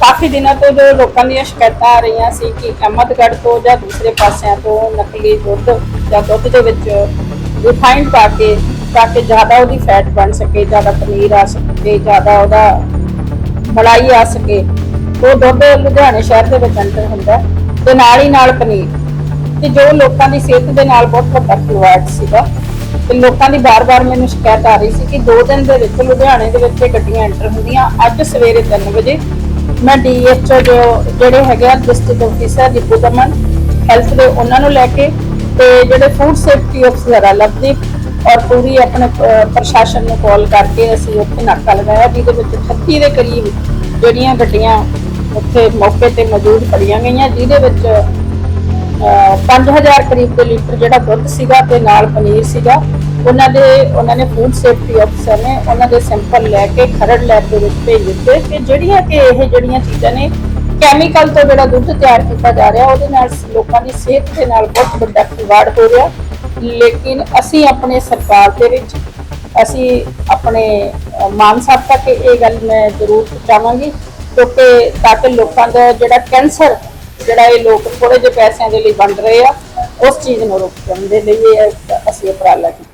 ਕਾਫੀ ਦਿਨਾਂ ਤੋਂ ਜੋ ਲੋਕਾਂ ਦੀਆਂ ਸ਼ਿਕਾਇਤਾਂ ਆ ਰਹੀਆਂ ਸੀ ਕਿ ਅਹਿਮਦਗੜ੍ਹ ਤੋਂ ਜਾਂ ਦੂਸਰੇ ਪਾਸਿਆਂ ਤੋਂ ਨਕਲੀ ਦੁੱਧ ਜਾਂ ਦੁੱਧ ਦੇ ਵਿੱਚ ਰਿਫਾਈਨਡ ਪਾ ਕੇ, ਤਾਂ ਕਿ ਜ਼ਿਆਦਾ ਉਹਦੀ ਫੈਟ ਬਣ ਸਕੇ, ਜ਼ਿਆਦਾ ਪਨੀਰ ਆ ਸਕੇ, ਜ਼ਿਆਦਾ ਉਹਦਾ ਮਲਾਈ ਆ ਸਕੇ, ਉਹ ਦੁੱਧ ਲੁਧਿਆਣੇ ਸ਼ਹਿਰ ਦੇ ਵਿੱਚ ਐਂਟਰ ਹੁੰਦਾ ਤੇ ਨਾਲ ਹੀ ਨਾਲ ਪਨੀਰ। ਤੇ ਜੋ ਲੋਕਾਂ ਦੀ ਸਿਹਤ ਦੇ ਨਾਲ ਬਹੁਤ ਵੱਡਾ ਖਿਲਵਾੜ ਸੀਗਾ ਤੇ ਲੋਕਾਂ ਦੀ ਬਾਰ-ਬਾਰ ਮੈਨੂੰ ਸ਼ਿਕਾਇਤ ਆ ਰਹੀ ਸੀ ਕਿ ਦੋ ਦਿਨ ਦੇ ਵਿੱਚ ਲੁਧਿਆਣੇ ਦੇ ਵਿੱਚ ਗੱਡੀਆਂ ਐਂਟਰ ਹੁੰਦੀਆਂ, ਅੱਜ ਸਵੇਰੇ 3 ਵਜੇ ਮੈਂ ਡੀਐਚਓ ਜੋ ਜਿਹੜੇ ਹੈਗੇ ਆ district officer Ripu Daman health ਦੇ ਉਹਨਾਂ ਨੂੰ ਲੈ ਕੇ ਤੇ ਜਿਹੜੇ ਫੂਡ ਸੇਫਟੀ ਅਫਸਰ ਆ ਲਵਦੀਪ ਔਰ ਪੂਰੀ ਆਪਣੇ ਪ੍ਰਸ਼ਾਸਨ ਨੂੰ ਕਾਲ ਕਰਕੇ ਅਸੀਂ ਉੱਥੇ ਨਾਕਾ ਲਗਾਇਆ, ਜਿਹਦੇ ਵਿੱਚ 38 ਦੇ ਕਰੀਬ ਜਿਹੜੀਆਂ ਗੱਡੀਆਂ ਉੱਥੇ ਮੌਕੇ ਤੇ ਮੌਜੂਦ ਪੜੀਆਂ ਗਈਆਂ, ਜਿਹਦੇ ਵਿੱਚ, ਅਹ 5000 ਕਰੀਬ ਦੇ ਲੀਟਰ ਜਿਹੜਾ ਦੁੱਧ ਸੀਗਾ ਤੇ ਨਾਲ ਪਨੀਰ ਸੀਗਾ। ਉਹਨਾਂ ਦੇ, ਉਹਨਾਂ ਨੇ ਫੂਡ ਸੇਫਟੀ ਅਫਸਰ ਨੇ ਉਹਨਾਂ ਦੇ ਸੈਂਪਲ ਲੈ ਕੇ ਖਰੜ ਲੈਬ ਦੇ ਵਿੱਚ ਭੇਜ ਦਿੱਤੇ ਕਿ ਜਿਹੜੀਆਂ ਕਿ ਇਹ ਜਿਹੜੀਆਂ ਚੀਜ਼ਾਂ ਨੇ ਕੈਮੀਕਲ ਤੋਂ ਜਿਹੜਾ ਦੁੱਧ ਤਿਆਰ ਕੀਤਾ ਜਾ ਰਿਹਾ, ਉਹਦੇ ਨਾਲ ਲੋਕਾਂ ਦੀ ਸਿਹਤ ਦੇ ਨਾਲ ਬਹੁਤ ਵੱਡਾ ਖਿਲਵਾੜ ਹੋ ਰਿਹਾ। ਲੇਕਿਨ ਅਸੀਂ ਆਪਣੇ ਸਰਕਾਰ ਦੇ ਵਿੱਚ, ਅਸੀਂ ਆਪਣੇ ਮਾਨ ਸਾਹਿਬ ਤੱਕ ਇਹ ਗੱਲ ਮੈਂ ਜ਼ਰੂਰ ਪਹੁੰਚਾਵਾਂਗੀ ਕਿਉਂਕਿ ਤਾਂ ਕਿ ਲੋਕਾਂ ਦਾ ਜਿਹੜਾ ਕੈਂਸਰ, ਜਿਹੜਾ ਇਹ ਲੋਕ ਥੋੜੇ ਜਿਹੇ ਪੈਸਿਆਂ ਦੇ ਲਈ ਵੰਡ ਰਹੇ ਆ, ਉਸ ਚੀਜ਼ ਨੂੰ ਰੋਕਣ ਦੇ ਲਈ ਇਹ ਅਸੀਂ ਉਪਰਾਲਾ ਕੀਤਾ।